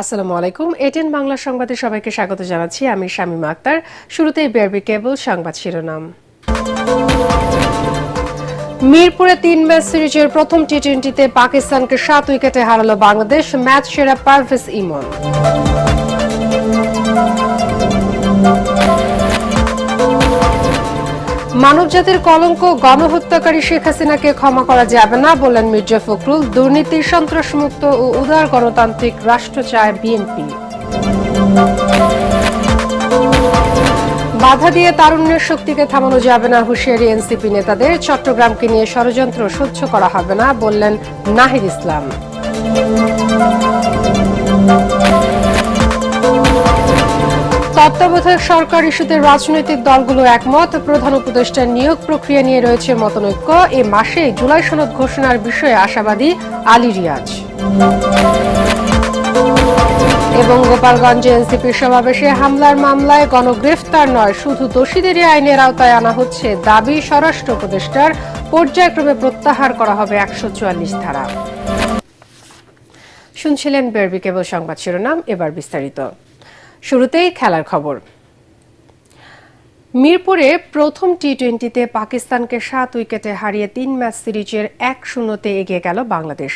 আসসালামু আলাইকুম। এটেন বাংলা সংবাদে সবাইকে স্বাগত জানাচ্ছি। আমি শামীমা আক্তার। শুরুতেই বিআরবি কেবল সংবাদ শিরোনাম। মিরপুরে তিন ম্যাচ সিরিজের প্রথম টি টোয়েন্টিতে পাকিস্তানকে সাত উইকেটে হারালো বাংলাদেশ। ম্যাচ সেরা পারভেজ ইমন। মানবজাতির কলঙ্ক, গণহত্যাকারী শেখ হাসিনাকে ক্ষমা করা যাবে না বললেন মির্জা ফখরুল। দুর্নীতি, সন্ত্রাসমুক্ত ও উদার গণতান্ত্রিক রাষ্ট্র চায় বিএনপি। বাধা দিয়ে তারুণ্যের শক্তিকে থামানো যাবে না হুঁশিয়ারি এনসিপি নেতাদের। চট্টগ্রামকে নিয়ে ষড়যন্ত্র সহ্য করা হবে না বললেন নাহিদ ইসলাম। তত্ত্বাবধায়ক সরকার ইস্যুতে রাজনৈতিক দলগুলো একমত। প্রধান উপদেষ্টার নিয়োগ প্রক্রিয়া নিয়ে রয়েছে মতনৈক্য। এ মাসে জুলাই সনদ ঘোষণার বিষয়ে আশাবাদী আলী রিয়াজ। এবং গোপালগঞ্জে এনসিপির সমাবেশে হামলার মামলায় গণগ্রেফতার নয়, শুধু দোষীদেরই আইনের আওতায় আনা হচ্ছে দাবি স্বরাষ্ট্র উপদেষ্টার। পর্যায়ক্রমে প্রত্যাহার করা হবে একশো চুয়াল্লিশ ধারা। শুনছিলেন বেরবি কেবল সংবাদ শিরোনাম, এবার বিস্তারিত। শুরুতেই খেলার খবর। মিরপুরে প্রথম টি টোয়েন্টিতে পাকিস্তানকে সাত উইকেটে হারিয়ে তিন ম্যাচ সিরিজের এক শূন্যতে এগিয়ে গেল বাংলাদেশ।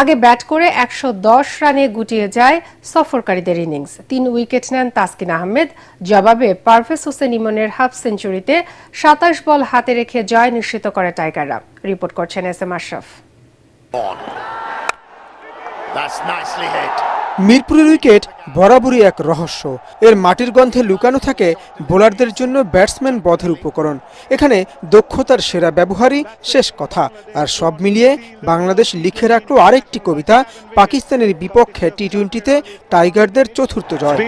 আগে ব্যাট করে একশো দশ রানে গুটিয়ে যায় সফরকারীদের ইনিংস। তিন উইকেট নেন তাসকিন আহমেদ। জবাবে পারভেজ হোসেন ইমনের হাফ সেঞ্চুরিতে সাতাশ বল হাতে রেখে জয় নিশ্চিত করে টাইগাররা। রিপোর্ট করছেন এস এম আশরাফ। মিরপুরের উইকেট বরাবরই এক রহস্য। এর মাটির গন্ধে লুকানো থাকে বোলারদের জন্য ব্যাটসম্যান বধের উপকরণ। এখানে দক্ষতার সেরা ব্যবহারই শেষ কথা। আর সব মিলিয়ে বাংলাদেশ লিখে রাখল আরেকটি কবিতা পাকিস্তানের বিপক্ষে টি টোয়েন্টিতে টাইগারদের চতুর্থ জয়.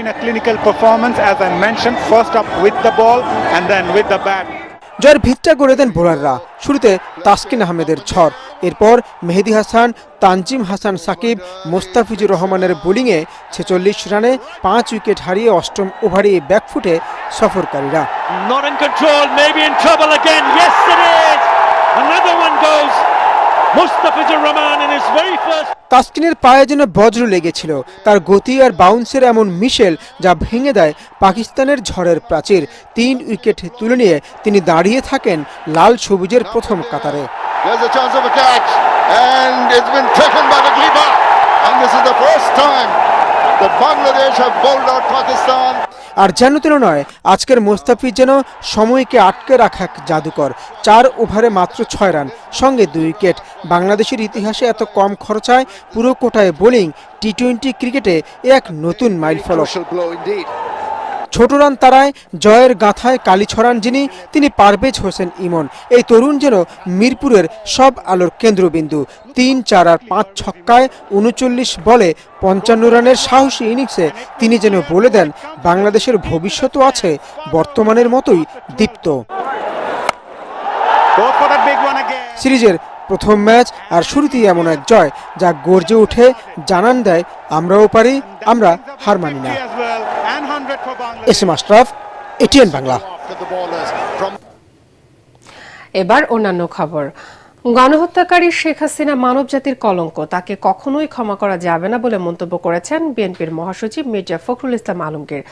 জয়ের ভিতটা গড়ে দেন বোলাররা। শুরুতে তাসকিন আহমেদের ঝড়। এরপর মেহেদি হাসান তানজিম হাসান সাকিব মোস্তাফিজুর রহমানের বোলিংয়ে ছেচল্লিশ রানে পাঁচ উইকেট হারিয়ে অষ্টম ওভারে ব্যাকফুটে সফরকারীরা. তাসকিনের পায়ে যেন বজ্র লেগেছিল তার গতি আর বাউন্সের এমন মিশেল যা ভেঙে দেয় পাকিস্তানের ঝড়ের প্রাচীর। তিন উইকেট তুলে নিয়ে তিনি দাঁড়িয়ে থাকেন লাল সবুজের প্রথম কাতারে। There's a chance of a catch, and it's been taken by the keeper. And this is the first time that Bangladesh have bowled out Pakistan. আর যেন তেন নয় আজকের মোস্তাফিজ যেন সময়কে আটকে রাখা জাদুকর চার ওভারে মাত্র ছয় রান সঙ্গে দুই উইকেট বাংলাদেশের ইতিহাসে এত কম খরচায় পুরো কোটায় বোলিং টি টোয়েন্টি ক্রিকেটে এক নতুন মাইল ফলক. ছোট রান তারায় জয়ের গাথায় কালি ছড়ান যিনি, তিনি পারভেজ হোসেন ইমন। এই তরুণ যেন মিরপুরের সব আলোর কেন্দ্রবিন্দু। তিন, চার আর পাঁচ ছক্কায় উনচল্লিশ বলে পঞ্চান্ন রানের সাহসী ইনিংসে তিনি যেন বলে দেন, বাংলাদেশের ভবিষ্যতও আছে, বর্তমানের মতোই দীপ্ত। সিরিজের প্রথম ম্যাচ আর শুরুতেই এমন এক জয় যা গর্জে উঠে জানান দেয় আমরাও পারি আমরা হার মানি না As well, and 100 for Bangladesh. S M Ashraf ATN Bangla এবার অন্যান্য খবর গণহত্যাকারী শেখ হাসিনা মানব জাতির কলঙ্ক। তাকে কখনোই ক্ষমা করা যাবে না বলে মন্তব্য করেছেন বিএনপির মহাসচিব মির্জা ফখরুল ইসলাম আলমগীর।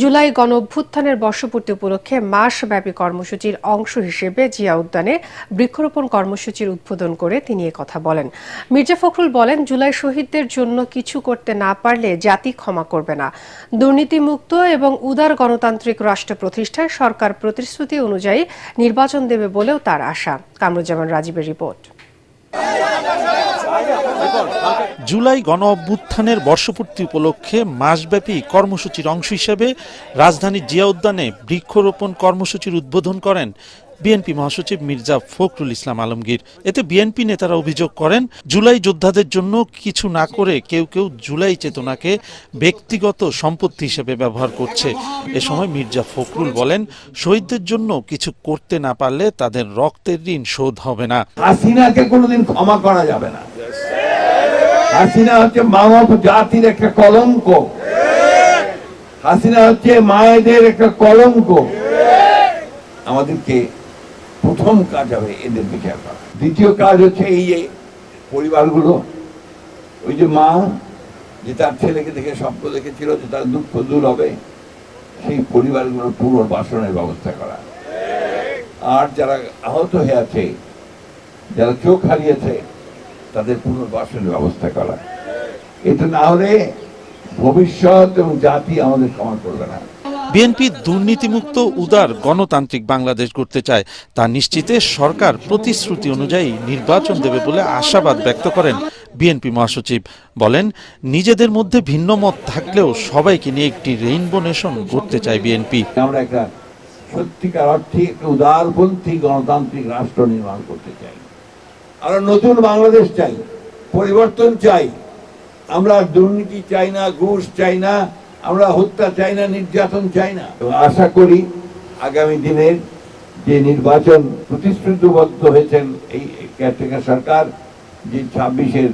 জুলাই গণ অভ্যুত্থানের বর্ষপূর্তি উপলক্ষে মাসব্যাপী কর্মসূচির অংশ হিসেবে জিয়া উদ্যানে বৃক্ষরোপণ কর্মসূচির উদ্বোধন করে তিনি কথা বলেন। মির্জা ফখরুল বলেন, জুলাই শহীদদের জন্য কিছু করতে না পারলে জাতি ক্ষমা করবে না। দুর্নীতিমুক্ত এবং উদার গণতান্ত্রিক রাষ্ট্র প্রতিষ্ঠায় সরকার প্রতিশ্রুতি অনুযায়ী নির্বাচন দেবে বলেও তার আশা। কামরুজ্জামান রাজীবের রিপোর্ট। জুলাই গণ অভ্যুত্থানের বর্ষপূর্তি উপলক্ষে মাসব্যাপী কর্মসূচির অংশ হিসেবে রাজধানীর জিয়া উদ্যানে বৃক্ষরোপণ কর্মসূচির উদ্বোধন করেন বিএনপি মহাসচিব মির্জা ফখরুল ইসলাম আলমগীর। এতে বিএনপি নেতারা অভিযোগ করেন, জুলাই যোদ্ধাদের জন্য কিছু না করে কেউ কেউ জুলাই চেতনাকে ব্যক্তিগত সম্পত্তি হিসেবে ব্যবহার করছে। এ সময় মির্জা ফখরুল বলেন, শহীদদের জন্য কিছু করতে না পারলে তাদের রক্তের ঋণ শোধ হবে না। হাসিনাকে কোনোদিন ক্ষমা করা যাবে না। হাসিনা হচ্ছে মানব জাতির একটা কলঙ্ক। হাসিনা হচ্ছে মায়েদের একটা কলঙ্ক। আমাদেরকে প্রথম কাজ হবে এদের বিচার করা দ্বিতীয় কাজ হচ্ছে এই যে পরিবারগুলো, ওই যে মা, যে তার ছেলেকে দেখে স্বপ্ন দেখেছিল যে তার দুঃখ দূর হবে, সেই পরিবারগুলোর পুনর্বাসনের ব্যবস্থা করা। আর যারা আহত হয়ে আছে, যারা চোখ হারিয়েছে, তাদের পুনর্বাসনের ব্যবস্থা করা। এটা না হলে ভবিষ্যৎ এবং জাতি আমাদের ক্ষমা করবে না। বিএনপি দুর্নীতিমুক্ত, উদার গণতান্ত্রিক বাংলাদেশ গড়তে চায়। তা নিশ্চিতে সরকার প্রতিশ্রুতি অনুযায়ী নির্বাচন দেবে বলে আশাবাদ ব্যক্ত করেন বিএনপি মহাসচিব। বলেন, নিজেদের মধ্যে ভিন্ন মত থাকলেও সবাইকে নিয়ে একটি রেইনবো নেশন গড়তে চায় বিএনপি। আমরা একটা সত্যিকার অর্থে উদারপন্থী গণতান্ত্রিক রাষ্ট্র নির্মাণ করতে চাই। আমরা নতুন বাংলাদেশ চাই, পরিবর্তন চাই। আমরা দুর্নীতি চাই না, ঘুষ চাই না আমরা হত্যা চাই না নির্যাতন চাই না। এবং আশা করি আগামী দিনের যে নির্বাচন প্রতিশ্রুতিবদ্ধ হয়েছেন এই কেয়ারটেকার সরকার যে ছাব্বিশের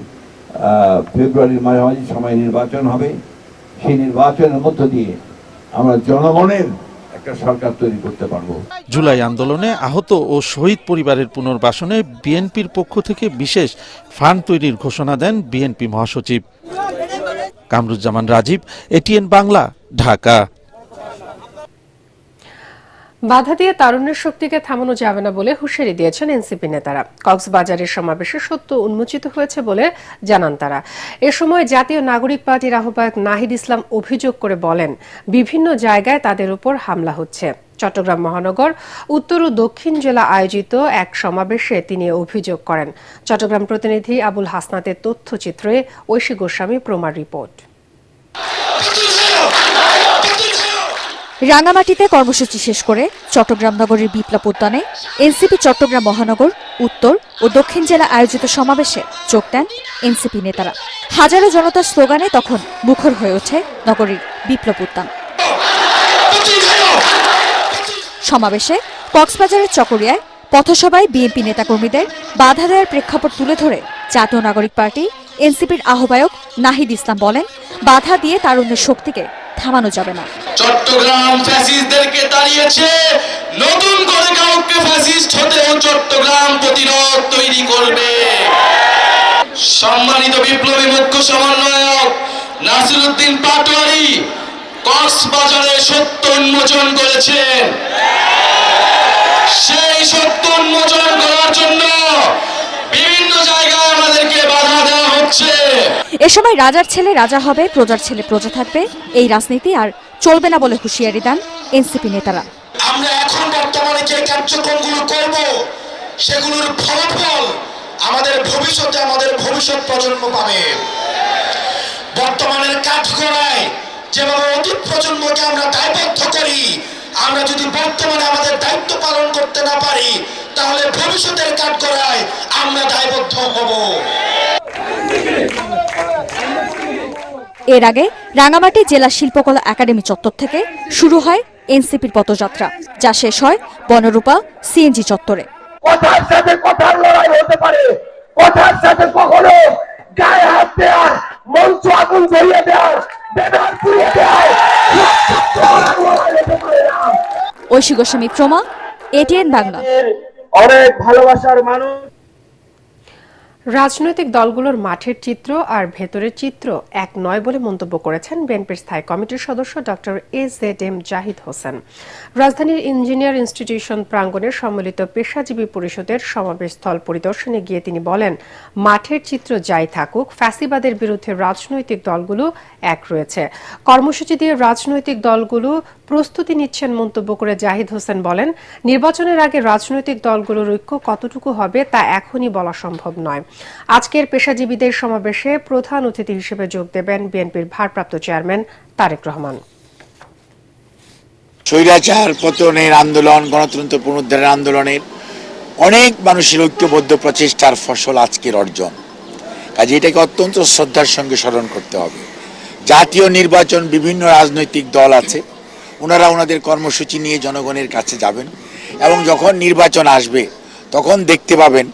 ফেব্রুয়ারির মাঝামাঝি সময় নির্বাচন হবে সেই নির্বাচনের মধ্য দিয়ে আমরা জনগণের একটা সরকার তৈরি করতে পারব। জুলাই আন্দোলনে আহত ও শহীদ পরিবারের পুনর্বাসনে বিএনপির পক্ষ থেকে বিশেষ ফান্ড তৈরির ঘোষণা দেন বিএনপি মহাসচিব। কামরুজ্জামান রাজীব, এটিএন বাংলা, ঢাকা। বাধা দিয়ে তারুণ্যের শক্তিকে থামানো যাবে না বলে হুঁশিয়ারি দিয়েছেন এনসিপি নেতারা। কক্সবাজারের সমাবেশে সত্য উন্মোচিত হয়েছে বলে জানান তারা। এ সময় জাতীয় নাগরিক পার্টির আহ্বায়ক নাহিদ ইসলাম অভিযোগ করে বলেন, বিভিন্ন জায়গায় তাদের উপর হামলা হচ্ছে। চট্টগ্রাম মহানগর, উত্তর ও দক্ষিণ জেলা আয়োজিত এক সমাবেশে তিনি অভিযোগ করেন। চট্টগ্রাম প্রতিনিধি আবুল হাসনাতের তথ্যচিত্রে ঐশী গোস্বামী প্রমার রিপোর্ট। রাঙামাটিতে কর্মসূচি শেষ করে চট্টগ্রাম নগরের বিপ্লব উদ্যানে এনসিপি চট্টগ্রাম মহানগর, উত্তর ও দক্ষিণ জেলা আয়োজিত সমাবেশে যোগ দেন এনসিপি নেতারা। হাজারো জনতার স্লোগানে তখন মুখর হয়ে ওঠে নগরীর বিপ্লব উদ্যান। সমাবেশে কক্সবাজারের চকরিয়ায় পথসভায় বিএনপি নেতাকর্মীদের বাধা দেওয়ার প্রেক্ষাপট তুলে ধরে জাতীয় নাগরিক পার্টি, এনসিপির আহ্বায়ক নাহিদ ইসলাম বলেন, বাধা দিয়ে তারুণ্যের শক্তিকে থামানো যাবে না। চট্টগ্রাম ফ্যাসিস্টদেরকে তাড়িয়েছে নতুন করে কাউকে ফ্যাসিস্ট হতেও চট্টগ্রাম প্রতিরোধ তৈরি করবে। সম্মানিত বিপ্লবী মুখ্য সমন্বয়ক নাসিরুদ্দিন পাটোয়ারি কক্সবাজারে সত্য উন্মোচন করেছেন সেই সত্য উন্মোচন করার জন্য বিভিন্ন জায়গায় আমাদেরকে বাধা দেওয়া হচ্ছে। এ সময় রাজার ছেলে রাজা হবে প্রজার ছেলে প্রজা থাকবে। এই রাজনীতি আর চলবে না বলে হুঁশিয়ারি দেন এনসিপি নেতারা। আমরা এখন বর্তমানে যে কার্যক্রমগুলো করব সেগুলোর ফলাফল আমাদের ভবিষ্যতে আমাদের ভবিষ্যৎ প্রজন্ম পাবে। বর্তমানের কাজ করায় যেভাবে অতীত প্রজন্মকে আমরা দায়বদ্ধ করি আমরা যদি বর্তমানে আমাদের দায়িত্ব পালন করতে না পারি তাহলে ভবিষ্যতের কাজ করায় আমরা দায়বদ্ধ হব। এর আগে রাঙামাটি জেলা শিল্পকলা একাডেমি চত্বর থেকে শুরু হয় এনসিপির পথযাত্রা যা শেষ হয় বনরূপা সিএনজি চত্বরে। কথার সাথে কথার লড়াই হতে পারে কথার সাথে কখনো গায়ে হাত দেওয়ার মঞ্চ আগুন জ্বলিয়ে দেওয়ার ব্যানার পুড়িয়ে দেওয়ার ঐশী গোস্বামী প্রমা এটিএন বাংলা। অনেক ভালোবাসার মানুষ রাজনৈতিক দলগুলোর মাঠের চিত্র আর ভেতরের চিত্র এক নয় বলে মন্তব্য করেছেন বিএনপির স্থায়ী কমিটির সদস্য doctor A Z M Zahid Hossain. রাজধানীর ইঞ্জিনিয়ার ইনস্টিটিউশন প্রাঙ্গণের সম্মিলিত পেশাজীবী পরিষদের সমাবেশস্থল পরিদর্শনে গিয়ে তিনি বলেন, মাঠের চিত্র যাই থাকুক, ফ্যাসিবাদের বিরুদ্ধে রাজনৈতিক দলগুলো এক রয়েছে। কর্মসূচি দিয়ে রাজনৈতিক দলগুলো প্রস্তুতি নিচ্ছেন মন্তব্য করে জাহিদ হোসেন বলেন, নির্বাচনের আগে রাজনৈতিক দলগুলোর ঐক্য কতটুকু হবে তা এখনই বলা সম্ভব নয়। আজকের পেশাজীবীদের সমাবেশে প্রধান অতিথি হিসেবে যোগ দেবেন বিএনপির ভারপ্রাপ্ত চেয়ারম্যান তারেক রহমান। স্বৈরাচার পতনের আন্দোলন, গণতন্ত্র পুনরুদ্ধারের আন্দোলনের অনেক মানুষের ঐক্যবদ্ধ প্রচেষ্টার ফসল আজকের অর্জন। কাজে এটাকে অত্যন্ত শ্রদ্ধার সঙ্গে স্মরণ করতে হবে। জাতীয় নির্বাচন, বিভিন্ন রাজনৈতিক দল আছে। ওনারা ওনাদের কর্মসূচি নিয়ে জনগণের কাছে যাবেন এবং যখন নির্বাচন আসবে, তখন দেখতে পাবেন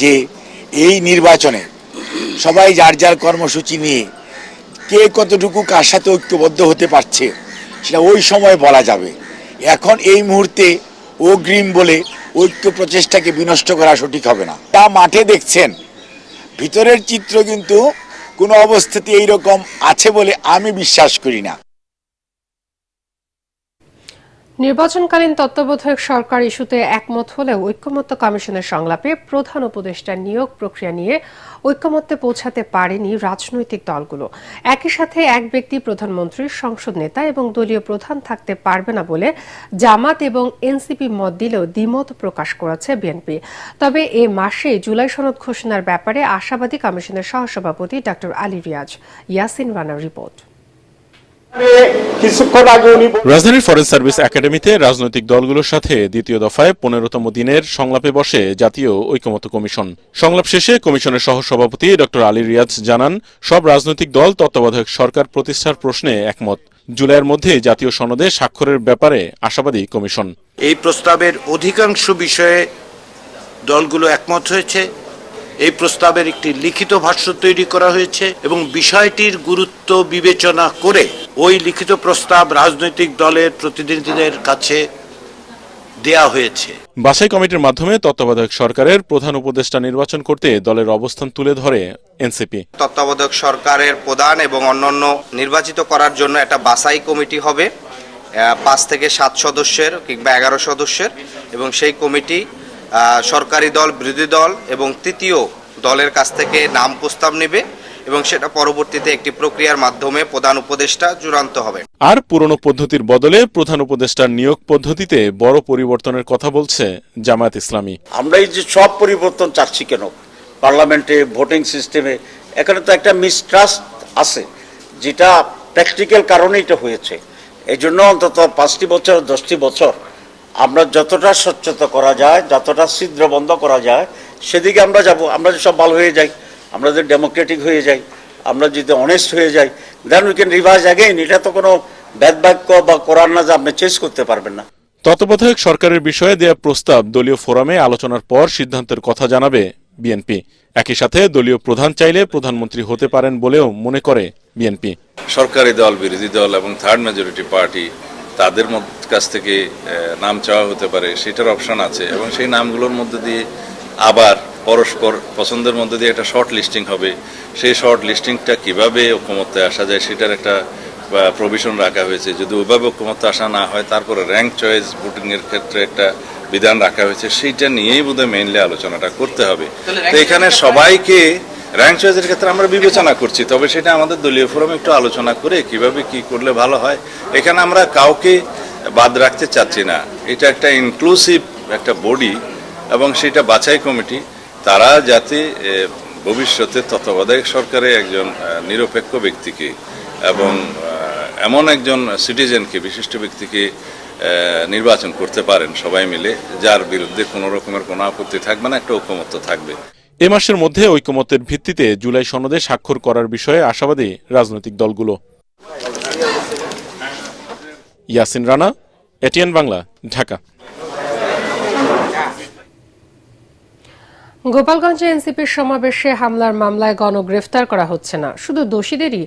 যে এই নির্বাচনে সবাই যার যার কর্মসূচি নিয়ে কে কতটুকু কার সাথে ঐক্যবদ্ধ হতে পারছে, সেটা ওই সময় বলা যাবে। এখন এই মুহূর্তে অগ্রিম বলে ঐক্য প্রচেষ্টাকে বিনষ্ট করা সঠিক হবে না। তা মাঠে দেখছেন, ভিতরের চিত্র কিন্তু কোনো অবস্থাতে এইরকম আছে বলে আমি বিশ্বাস করি না। নির্বাচনকালীন তত্ত্বাবধায়ক সরকার ইস্যুতে একমত হলেও ঐক্যমত্য কমিশনের সংলাপে প্রধান উপদেষ্টার নিয়োগ প্রক্রিয়া নিয়ে ঐক্যমত্যে পৌঁছাতে পারেনি রাজনৈতিক দলগুলো। একই সাথে এক ব্যক্তি প্রধানমন্ত্রীর সংসদ নেতা এবং দলীয় প্রধান থাকতে পারবে না বলে জামাত এবং এনসিপি মত দিলেও দ্বিমত প্রকাশ করেছে বিএনপি। তবে এ মাসে জুলাই সনদ ঘোষণার ব্যাপারে আশাবাদী কমিশনের সহসভাপতি ডক্টর আলী রিয়াজ। ইয়াসিন রানার রিপোর্ট। রাজধানীর ফরেস্ট সার্ভিস একাডেমিতে রাজনৈতিক দলগুলোর সাথে দ্বিতীয় দফায় পনেরোতম দিনের সংলাপে বসে জাতীয় ঐকমত্য কমিশন। সংলাপ শেষে কমিশনের সহসভাপতি ডক্টর আলী রিয়াজ জানান সব রাজনৈতিক দল তত্ত্বাবধায়ক সরকার প্রতিষ্ঠার প্রশ্নে একমত। জুলাইয়ের মধ্যে জাতীয় সনদে স্বাক্ষরের ব্যাপারে আশাবাদী কমিশন। এই প্রস্তাবের অধিকাংশ বিষয়ে দলগুলো একমত হয়েছে। এই প্রস্তাবের একটি লিখিত ভাষ্য তৈরি করা হয়েছে এবং বিষয়টির গুরুত্ব বিবেচনা করে ওই লিখিত প্রস্তাব রাজনৈতিক দলের প্রতিনিধিদের কাছে দেয়া হয়েছে। বাছাই কমিটির মাধ্যমে তত্ত্বাবধায়ক সরকারের প্রধান উপদেষ্টা নির্বাচন করতে দলের অবস্থান তুলে ধরে এনসিপি। তত্ত্বাবধায়ক সরকারের প্রধান এবং অন্যান্য নির্বাচিত করার জন্য একটা বাছাই কমিটি হবে পাঁচ থেকে সাত সদস্যের কিংবা এগারো সদস্যের এবং সেই কমিটি সরকারি দল বিরোধী দল এবং তৃতীয় দলের কাছ থেকে নাম প্রস্তাব নেবে এবং সেটা পরবর্তীতে একটি প্রক্রিয়ার মাধ্যমে প্রধান উপদেষ্টা চূড়ান্ত হবে। আর পুরনো পদ্ধতির বদলে প্রধান উপদেষ্টার নিয়োগ পদ্ধতিতে বড় পরিবর্তনের কথা বলছে জামায়াত ইসলামী। আমরা এই যে সব পরিবর্তন চাচ্ছি কেন? পার্লামেন্টে ভোটিং সিস্টেমে এখানে তো একটা মিসট্রাস্ট আছে যেটা প্র্যাকটিক্যাল কারণে এটা হয়েছে। এই জন্য অন্তত পাঁচটি বছর দশটি বছর আমরা যতটা স্বচ্ছতা করা যায় যতটা ছিদ্র বন্ধ করা যায় সেদিকে আমরা যাব। আমরা যদি সব ভালো হয়ে যাই আমরা যদি ডেমোক্রেটিক হয়ে যাই আমরা যদি অনেস্ট হয়ে যাই then we can revise again এটা তো কোনো ব্যাদ বাক্য বা কোরআন না যে আপনি চেঞ্জ করতে পারবেন না। তত্ত্বাবধায়ক সরকারের বিষয়ে দেয়া প্রস্তাব দলীয় ফোরামে আলোচনার পর সিদ্ধান্তের কথা জানাবে বিএনপি। একই সাথে দলীয় প্রধান চাইলে প্রধানমন্ত্রী হতে পারেন বলেও মনে করে বিএনপি। সরকারি দল বিরোধী দল এবং থার্ড মেজরিটি পার্টি তাদের কাছ থেকে নাম চাওয়া হতে পারে সেটার অপশন আছে। এবং সেই নামগুলোর মধ্যে দিয়ে আবার পরস্পর পছন্দের মধ্যে দিয়ে একটা শর্ট লিস্টিং হবে। সেই শর্ট লিস্টিংটা কীভাবে ঐক্যমত্যে আসা যায় সেটার একটা প্রভিশন রাখা হয়েছে। যদি ওইভাবে ঐক্যমত্যে আসা না হয় তারপরে র্যাঙ্ক চয়েস ভোটিং এর ক্ষেত্রে একটা বিধান রাখা হয়েছে সেইটা নিয়েই বোধহয় মেইনলি আলোচনাটা করতে হবে। তো এখানে সবাইকে র্যাঙ্ক চয়েসের ক্ষেত্রে আমরা বিবেচনা করছি, তবে সেটা আমাদের দলীয় ফোরামে একটু আলোচনা করে কীভাবে কি করলে ভালো হয়। এখানে আমরা কাউকে বাদ রাখতে চাচ্ছি না। এটা একটা ইনক্লুসিভ একটা বডি এবং সেটা বাছাই কমিটি। তারা যাতে ভবিষ্যতে তত্ত্বাবধায়ক সরকারে একজন নিরপেক্ষ ব্যক্তিকে এবং এমন একজন সিটিজেনকে বিশিষ্ট ব্যক্তিকে নির্বাচন করতে পারেন সবাই মিলে, যার বিরুদ্ধে কোনো রকমের কোনো আপত্তি থাকবে না, একটা ঐক্যমত্য থাকবে। এ মাসের মধ্যে ঐকমত্যের ভিত্তিতে জুলাই সনদে স্বাক্ষর করার বিষয়ে আশাবাদী রাজনৈতিক দলগুলো। ইয়াসিন রানা, এটিএন বাংলা, ঢাকা। গোপালগঞ্জে এনসিপির সমাবেশে হামলার মামলায় গণগ্রেফতার করা হচ্ছে না। শুধু দোষীদেরই,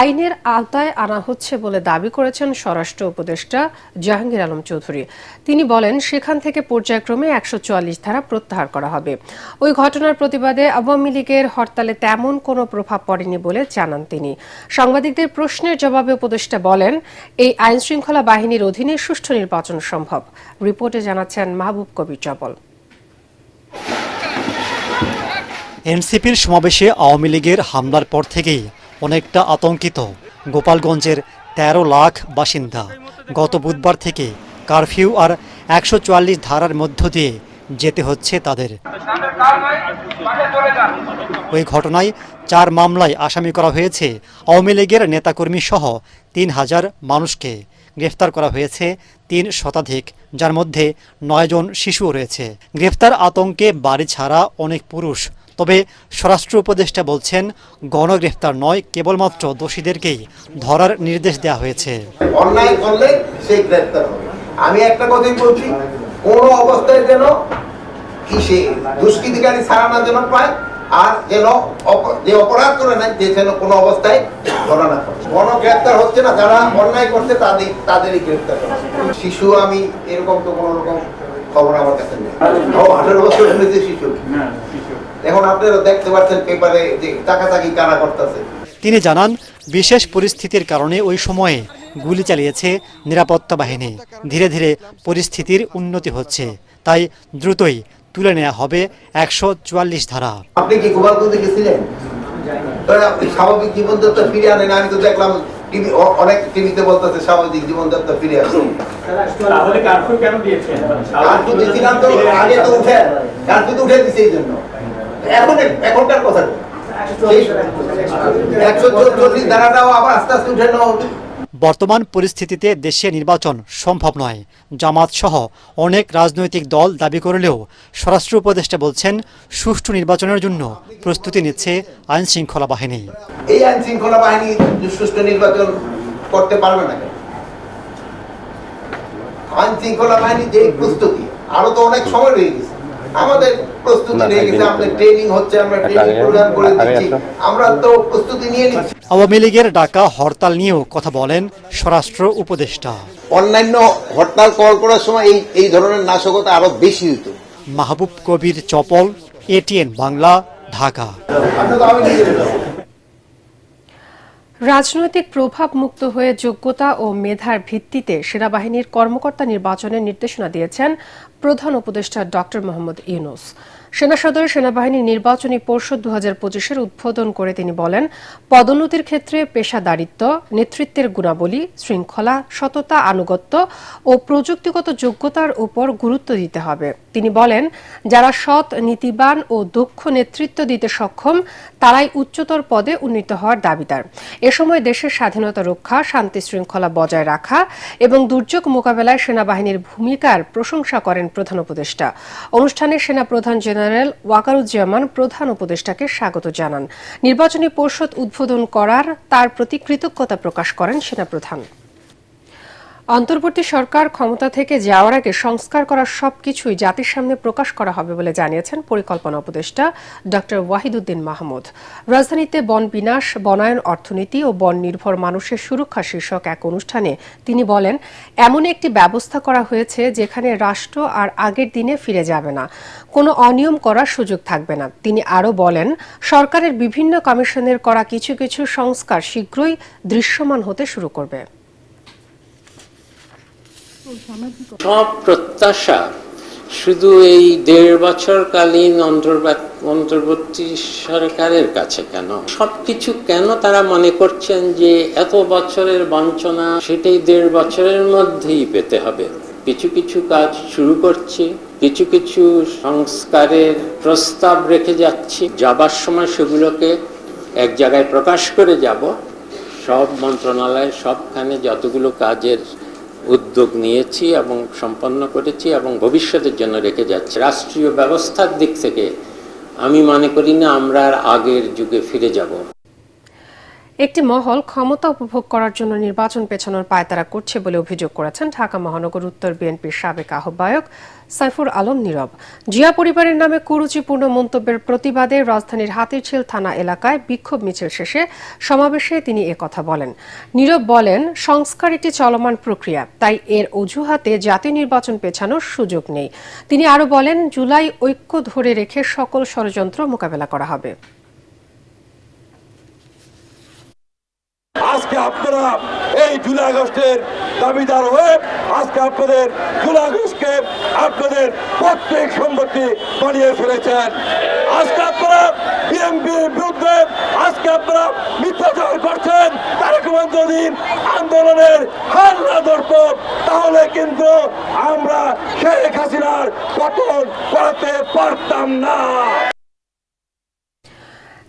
আইনের আওতায় আনা হচ্ছে বলে দাবি করেছেন স্বরাষ্ট্র উপদেষ্টা জাহাঙ্গীর আলম চৌধুরী। তিনি বলেন, সেখান থেকে পর্যায়ক্রমে একশো চুয়াল্লিশ ধারা প্রত্যাহার করা হবে। ওই ঘটনার প্রতিবাদে আওয়ামী লীগের হরতালে তেমন কোনো প্রভাব পড়েনি বলে জানান তিনি। সাংবাদিকদের প্রশ্নের জবাবে উপদেষ্টা বলেন, এই আইন শৃঙ্খলা বাহিনীর অধীনে সুষ্ঠু নির্বাচন সম্ভব। রিপোর্টে জানাচ্ছেন মাহবুব কবির জবল। এনসিপির সমাবেশে আওয়ামী লীগের হামলার পর থেকেই অনেকটা আতঙ্কিত। গোপালগঞ্জের ১৩ লাখ বাসিন্দা। গত বুধবার থেকে কারফিউ আর একশো চুয়াল্লিশ ধারার মধ্য দিয়ে যেতে হচ্ছে তাদের। ওই ঘটনায় চার মামলায় আসামি করা হয়েছে আওয়ামী লীগের নেতাকর্মী সহ তিন হাজার মানুষকে। গ্রেফতার করা হয়েছে তিন শতাধিক, যার মধ্যে নয়জন শিশুও রয়েছে। গ্রেফতার আতঙ্কে বাড়ি ছাড়া অনেক পুরুষ তবে স্বরাষ্ট্র উপদেষ্টা বলছেন, গণগ্রেফতার নয়, কেবলমাত্র দোষীদেরকেই ধরার নির্দেশ দেওয়া হয়েছে। অন্যায় করলে সেই গ্রেপ্তার হবে। আমি একটা কথাই বলছি, কোন অবস্থায় যেন কি সে দুষ্কৃতিকারী ছাড়া না যেন পায়, আর যেন যে অপরাধ করে না যে যেন কোনো অবস্থায় ধরা না গ্রেপ্তার হচ্ছে না, যারা অন্যায় করছে তাদের, তাদেরই গ্রেপ্তার করা শিশু আমি এরকম তো কোনো রকম খবর আমার কাছে নেই। আঠারো বছর শিশু। এখন আপনারা দেখতে পাচ্ছেন পেপারে যে টাকাটাকি কারা করতেছে। তিনি জানান বিশেষ পরিস্থিতির কারণে ওই সময়ে গুলি চালিয়েছে নিরাপত্তা বাহিনী। ধীরে ধীরে পরিস্থিতির উন্নতি হচ্ছে। তাই দ্রুতই তুলে নেওয়া হবে একশো চুয়াল্লিশ ধারা। আপনি কি গোপালগঞ্জে গেছিলেন? আপনি স্বাভাবিক জীবনযাত্রা ফিরে আনেন আমি তো দেখলাম টিভি অনেক টিভিতে বলতেছে স্বাভাবিক জীবনযাত্রা ফিরে কার্ফিউ কেন দিয়েছেন? কার্ফিউ দিয়েছিলাম তো আগে তো উঠে কার্ফিউ তো উঠে দিছে এই জন্য। এখন এখনকার কথা। একশো চল্লিশ ধারাটাও আবার আস্তে আস্তে উঠে নেওয়া বর্তমান পরিস্থিতিতে দেশে নির্বাচন সম্ভব নয়। জামাত সহ অনেক রাজনৈতিক দল দাবি করলেও স্বরাষ্ট্র উপদেষ্টা বলছেন সুষ্ঠু নির্বাচনের জন্য প্রস্তুতি নিচ্ছে আইন শৃঙ্খলা বাহিনী। এই আইন শৃঙ্খলা বাহিনী সুষ্ঠু নির্বাচন করতে পারবে না আইন শৃঙ্খলা বাহিনী যে প্রস্তুতি আরও তো অনেক সময় রয়ে গেছে। আমাদের প্রস্তুতি রয়ে গেছে আমাদের ট্রেনিং হচ্ছে আমরা ট্রেনিং প্রোগ্রাম করে দিচ্ছি। আমরা তো প্রস্তুতি নিয়ে নিচ্ছি। আওয়ামী লীগের ডাকা হরতাল নিয়েও কথা বলেন স্বরাষ্ট্র উপদেষ্টা। অন্যান্য হরতাল কল করার সময় এই এই ধরনের নাশকতা আরও বেশি হতো মাহবুব কবির চপল এটিএন বাংলা ঢাকা। রাজনৈতিক প্রভাব মুক্ত হয়ে যোগ্যতা ও মেধার ভিত্তিতে সেনাবাহিনীর কর্মকর্তা নির্বাচনের নির্দেশনা দিয়েছেন প্রধান উপদেষ্টা ডক্টর মোহাম্মদ ইউনুস। সেনা সদর সেনাবাহিনী নির্বাচনী পর্ষদ দু হাজার পঁচিশের উদ্বোধন করে তিনি বলেন, পদোন্নতির ক্ষেত্রে পেশাদারিত্ব, নেতৃত্বের গুণাবলী, শৃঙ্খলা, সততা, আনুগত্য ও প্রযুক্তিগত যোগ্যতার উপর গুরুত্ব দিতে হবে। তিনি বলেন, যারা সৎ, নীতিবান ও দক্ষ নেতৃত্ব দিতে সক্ষম, তারাই উচ্চতর পদে উন্নীত হওয়ার দাবিদার। এ সময় দেশের স্বাধীনতা রক্ষা, শান্তি শৃঙ্খলা বজায় রাখা এবং দুর্যোগ মোকাবেলায় সেনাবাহিনীর ভূমিকার প্রশংসা করেন প্রধান উপদেষ্টা। অনুষ্ঠানে সেনা প্রধান জেনারেল ওয়াকারুজ্জামান প্রধান উপদেষ্টাকে স্বাগত জানান। নির্বাচনী পর্ষদ উদ্বোধন করার তার প্রতি কৃতজ্ঞতা প্রকাশ করেন সেনাপ্রধান। অন্তর্বর্তী সরকার ক্ষমতা থেকে যাওয়ার আগে সংস্কার করার সবকিছুই জাতির সামনে প্রকাশ করা হবে বলে জানিয়েছেন পরিকল্পনা উপদেষ্টা ড ওয়াহিদুদ্দিন মাহমুদ। রাজধানীতে বন বিনাশ, বনায়ন অর্থনীতি ও বন নির্ভর মানুষের সুরক্ষা শীর্ষক এক অনুষ্ঠানে তিনি বলেন, এমন একটি ব্যবস্থা করা হয়েছে যেখানে রাষ্ট্র আর আগের দিনে ফিরে যাবে না। কোনো অনিয়ম করার সুযোগ থাকবে না। তিনি আরও বলেন, সরকারের বিভিন্ন কমিশনের করা কিছু কিছু সংস্কার শীঘ্রই দৃশ্যমান হতে শুরু করবে। সব প্রত্যাশা, শুধু এই দেড় বছরকালীন অন্তর্বা- অন্তর্বর্তী সরকারের কাছে কেন? সবকিছু কেন তারা মনে করছেন যে এত বছরের বঞ্চনা সেটাই দেড় বছরের মধ্যেই পেতে হবে? কিছু কিছু কাজ শুরু করছি, কিছু কিছু সংস্কারের প্রস্তাব রেখে যাচ্ছি। যাবার সময় সেগুলোকে এক জায়গায় প্রকাশ করে যাব। সব মন্ত্রণালয় সবখানে যতগুলো কাজের উদ্যোগ নিয়েছি এবং সম্পন্ন করেছি এবং ভবিষ্যতের জন্য রেখে যাচ্ছি। রাষ্ট্রীয় ব্যবস্থার দিক থেকে আমি মনে করি না আমরা আগের যুগে ফিরে যাব। একটি মহল ক্ষমতা উপভোগ করার জন্য নির্বাচন পেছানোর পায়তারা করছে বলে অভিযোগ করেছেন ঢাকা মহানগর উত্তর বিএনপির সাবেক আহ্বায়ক সাইফুর আলম নীরব। জিয়া পরিবারের নামে কুরুচিপূর্ণ মন্তব্যের প্রতিবাদে রাজধানীর হাতিরঝিল থানা এলাকায় বিক্ষোভ মিছিল শেষে সমাবেশে তিনি কথা বলেন। নীরব বলেন, সংস্কার একটি চলমান প্রক্রিয়া, তাই এর অজুহাতে জাতীয় নির্বাচন পেছানোর সুযোগ নেই। তিনি আরও বলেন, জুলাই ঐক্য ধরে রেখে সকল ষড়যন্ত্র মোকাবেলা করা হবে আজকে আপনারা এই জুলাই আগস্টের দাবিদার হয়ে আজকে আপনাদের জুলাই আগস্টকে আপনাদের প্রত্যেক সম্পত্তি বানিয়ে ফেলেছেন। আজকে আপনারা বিএনপির বিরুদ্ধে আজকে আপনারা মিথ্যাচার করছেন। তারেক দিন আন্দোলনের হার না তাহলে কিন্তু আমরা শেখ হাসিনার পতন করাতে পারতাম না।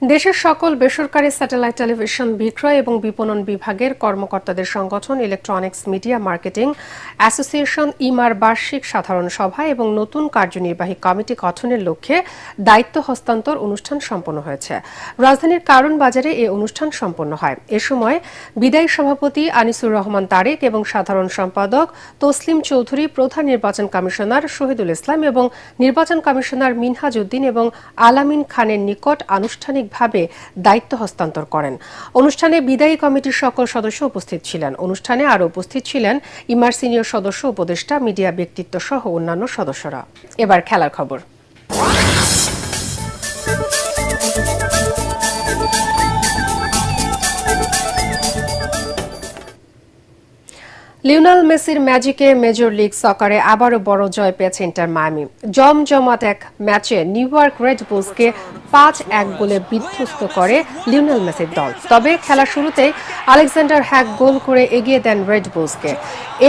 দেশের সকল বেসরকারি স্যাটেলাইট টেলিভিশন বিক্রয় এবং বিপণন বিভাগের কর্মকর্তাদের সংগঠন ইলেকট্রনিক্স মিডিয়া মার্কেটিং অ্যাসোসিয়েশন, ইমার বার্ষিক সাধারণ সভা এবং নতুন কার্যনির্বাহী কমিটি গঠনের লক্ষ্যে দায়িত্ব হস্তান্তর অনুষ্ঠান সম্পন্ন হয়েছে। রাজধানীর কারণ বাজারে এ অনুষ্ঠান সম্পন্ন হয়। এ সময় বিদায়ী সভাপতি আনিসুর রহমান তারেক এবং সাধারণ সম্পাদক তসলিম চৌধুরী, প্রধান নির্বাচন কমিশনার শহীদুল ইসলাম এবং নির্বাচন কমিশনার মিনহাজ উদ্দিন এবং আলামিন খানের নিকট আনুষ্ঠানিক আনুষ্ঠানিকভাবে দায়িত্ব হস্তান্তর করেন। অনুষ্ঠানে বিদায়ী কমিটির সকল সদস্য উপস্থিত ছিলেন। অনুষ্ঠানে আরও উপস্থিত ছিলেন ইমার সিনিয়র সদস্য, উপদেষ্টা, মিডিয়া ব্যক্তিত্ব সহ অন্যান্য সদস্যরা। এবার খেলার খবর। লিওনাল মেসির ম্যাজিকে মেজর লিগ সকারে আবারও বড় জয় পেয়েছে ইন্টার মায়ামি। জমজমাট এক ম্যাচে নিউ ইয়র্ক রেড বুলসকে পাঁচ এক গোলে বিধ্বস্ত করে লিওনাল মেসির দল। তবে খেলা শুরুতেই আলেকজান্ডার হ্যাক গোল করে এগিয়ে দেন রেড বুলসকে।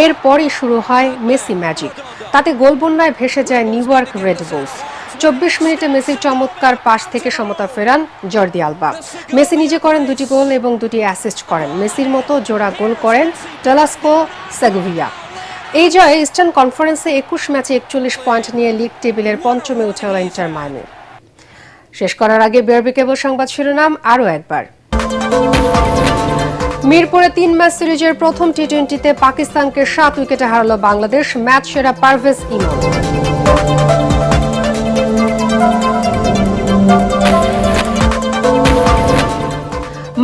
এরপরই শুরু হয় মেসি ম্যাজিক। তাতে গোল বন্যায় ভেসে যায় নিউ ইয়র্ক রেড বুলস। চব্বিশ মিনিটে মেসির চমৎকার পাশ থেকে সমতা ফেরান জর্দি আলবা। মেসি নিজে করেন দুটি গোল এবং দুটি অ্যাসিস্ট করেন। মেসির মতো জোড়া গোল করেন টেলাস্কো সেগুভিয়া। এই জয়ে ইস্টার্ন কনফারেন্সে একুশ ম্যাচে একচল্লিশ পয়েন্ট নিয়ে লিগ টেবিলের পঞ্চমে উঠে হল ইন্টার মায়ামি। শেষ করার আগে বিআরবি কেবল সংবাদ শিরোনাম আরও একবার। মিরপুরে তিন ম্যাচ সিরিজের প্রথম টি টোয়েন্টিতে পাকিস্তানকে সাত উইকেটে হারালো বাংলাদেশ। ম্যাচ সেরা পারভেজ ইমন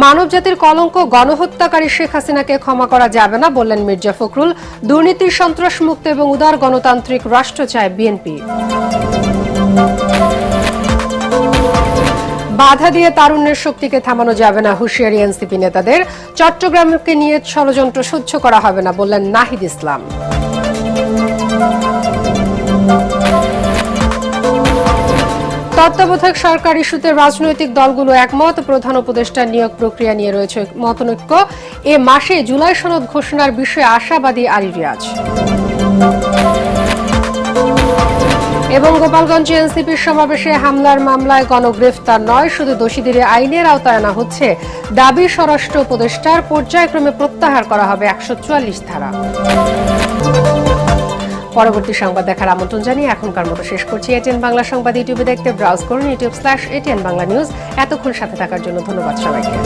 মানবজাতির কলঙ্ক গণহত্যাকারী শেখ হাসিনাকে ক্ষমা করা যাবে না বললেন মির্জা ফখরুল। দুর্নীতির সন্ত্রাস মুক্ত এবং উদার গণতান্ত্রিক রাষ্ট্র চায় বিএনপি। বাধা দিয়ে তারুণ্যের শক্তিকে থামানো যাবে না হুঁশিয়ারি এনসিপি নেতাদের। চট্টগ্রামকে নিয়ে ষড়যন্ত্র সহ্য করা হবে না বললেন নাহিদ ইসলাম। তত্ত্বাবধায়ক সরকার ইস্যুতে রাজনৈতিক দলগুলো একমত। প্রধান উপদেষ্টা নিয়োগ প্রক্রিয়া নিয়ে রয়েছে মতনৈক্য। এ মাসে জুলাই সনদ ঘোষণার বিষয়ে আশাবাদী আলী রিয়াজ। এবং গোপালগঞ্জ এনসিপির সমাবেশে হামলার মামলায় গণগ্রেফতার নয়, শুধু দোষীদের আইনের আওতায় আনা হচ্ছে। দাবি স্বরাষ্ট্র উপদেষ্টার, পর্যায়ক্রমে প্রত্যাহার করা হবে একশো চুয়াল্লিশ ধারা। পরবর্তী সংবাদ দেখার আমন্ত্রণ জানিয়ে এখনকার মতো শেষ করছি। এটিএন বাংলা সংবাদ, ইউটিউবে দেখতে ব্রাউজ করুন, YouTube slash ATN Bangla news এতক্ষণ সাথে থাকার জন্য ধন্যবাদ সবাইকে।